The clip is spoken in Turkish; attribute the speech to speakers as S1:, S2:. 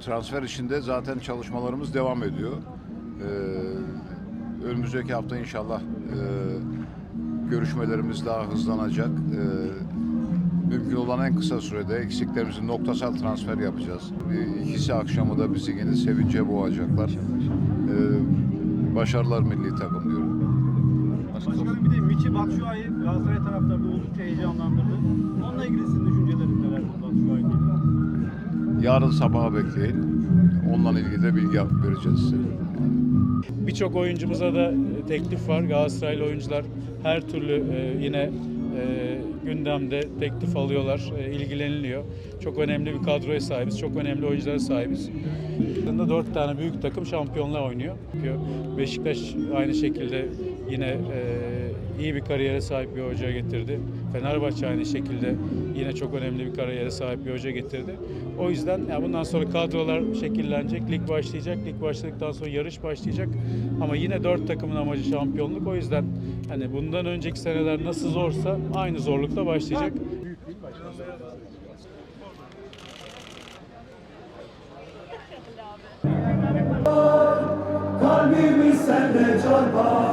S1: transfer içinde zaten çalışmalarımız devam ediyor. Ee, önümüzdeki hafta inşallah e, görüşmelerimiz daha hızlanacak. Ee, mümkün olan en kısa sürede eksiklerimizi noktasal transfer yapacağız. İkisi akşamı da bizi yine sevince boğacaklar. Ee, başarılar milli takım diyorum.
S2: Başkanım bir de Michi Batshuayi Galatasaray taraftarını oldukça heyecanlandırdı. Onunla ilgili
S1: Yarın sabaha bekleyin. Onunla ilgili de bilgi vereceğiz size.
S3: Birçok oyuncumuza da e, teklif var. Galatasaraylı oyuncular her türlü e, yine e, gündemde teklif alıyorlar, ilgileniliyor. Çok önemli bir kadroya sahibiz, çok önemli oyunculara sahibiz. Aslında dört tane büyük takım şampiyonlar oynuyor. Beşiktaş aynı şekilde yine iyi bir kariyere sahip bir hoca getirdi. Fenerbahçe aynı şekilde yine çok önemli bir kariyere sahip bir hoca getirdi. O yüzden ya bundan sonra kadrolar şekillenecek, lig başlayacak. Lig başladıktan sonra yarış başlayacak. Ama yine dört takımın amacı şampiyonluk. O yüzden hani bundan önceki seneler nasıl zorsa aynı zorlukla başlayacak.
S4: Kalbimiz sende çarpar